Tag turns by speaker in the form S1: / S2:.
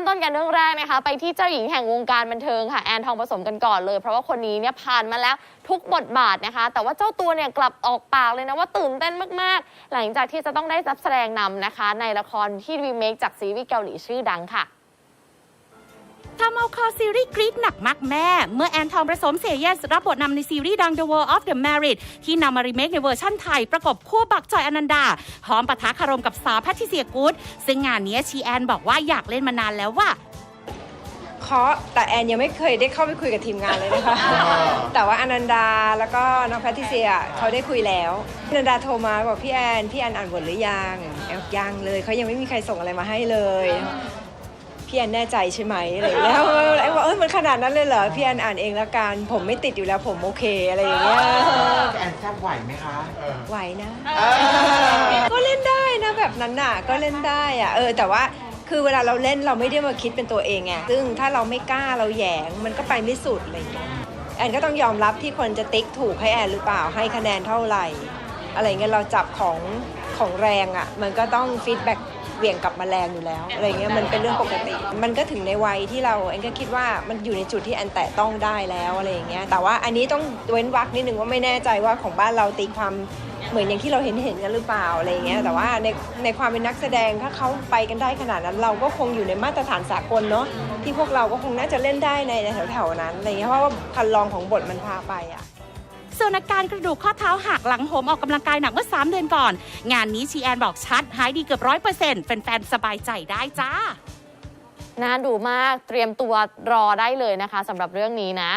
S1: มต้นกันเรื่องแรกนะคะ ไปที่เจ้าหญิงแห่งวงการบันเทิงค่ะแอนทองผสมกันก่อนเลย เพราะว่าคนนี้เนี่ยผ่านมาแล้วทุกบทบาทนะคะ แต่ว่าเจ้าตัวเนี่ยกลับออกปากเลยนะว่าตื่นเต้นมากๆ หลังจากที่จะต้องได้รับแสดงนำนะคะ ในละครที่รีเมคจากซีรีส์เกาหลีชื่อดังค่ะ
S2: ทำเอาคอซีรีส์กรี๊ดหนักมากแม่ เมื่อแอนทองผสมเสยเยสรับบทนำในซีรีส์ดัง The World of the Married ที่นำมารีเมคในเวอร์ชั่นไทย ประกบคู่บักจอยอนันดาพร้อมปะทะคารมกับสาวแพทริเซียกูดซึ่งงานนี้ชีแอนบอกว่าอยากเล่นมานานแล้วว่า
S3: เคาะแต่แอนยังไม่เคยได้เข้าไปคุยกับทีมงานเลยนะคะ แต่ว่าอนันดาแล้วก็น้องแพทริเซียเขาได้คุยแล้วอนันดาโทรมาบอกพี่แอนพี่แอนอ่านบทหรือยังแอนบอกยังเลยเขายังไม่มีใครส่งอะไรมาให้เลย พี่แอนแน่ใจใช่ไหมอะไรอย่างเงี้ยแอนบอกเออมันขนาดนั้นเลยเหรอพี่แอนอ่านเองแล้วกันผมไม่ติดอยู่แล้วผมโอเคอะไรอย่างเงี้ย
S4: แอนแซบไหวไหมคะ
S3: ไหวนะ ก็เล่นได้นะแบบนั้นน่ะก็เล่นได้อะเออแต่ว่าคือเวลาเราเล่นเราไม่ได้มาคิดเป็นตัวเองไงซึ่งถ้าเราไม่กล้าเราแหยงมันก็ไปไม่สุดอะไรอย่างเงี้ยแอนก็ต้องยอมรับที่คนจะติ๊กถูกให้แอนหรือเปล่าให้คะแนนเท่าไหร่ อะไรเงี้ยเราจับของของแรงอะ่ะ มันก็ต้องฟีดแบ็ก เหวี่ยงกลับมาแรงอยู่แล้วอะไรเงี้ยมันเป็นเรื่องปกติ มันก็ถึงในวัยที่เราแอนก็คิดว่ามันอยู่ในจุดที่แอนแตะต้องได้แล้วอะไรอย่างเงี้ยแต่ว่าอันนี้ต้องเว้นวรรคนิดนึงว่าไม่แน่ใจว่าของบ้านเราตีความเหมือนอย่างที่เราเห็นเห็นกันหรือเปล่าอะไรอย่างเงี้ยแต่ว่าในในความเป็นนักแสดงถ้าเขาไปกันได้ขนาดนั้น เราก็คงอยู่ในมาตรฐานสากลเนาะที่พวกเราก็คงน่าจะเล่นได้ในแถวๆนั้นอะไรอย่างเงี้ยเพราะว่าคันลองของบทมันพาไปอะ
S2: ส่วนอาการกระดูกข้อเท้าหักหลังโหมออกกำลังกายหนักเมื่อ 3 เดือนก่อน งานนี้ชีแอนบอกชัด หายดีเกือบร้อยเปอร์เซ็นต์แฟนๆ สบายใจได้จ้า
S1: น่าดูมากเตรียมตัวรอได้เลยนะคะสำหรับเรื่องนี้นะ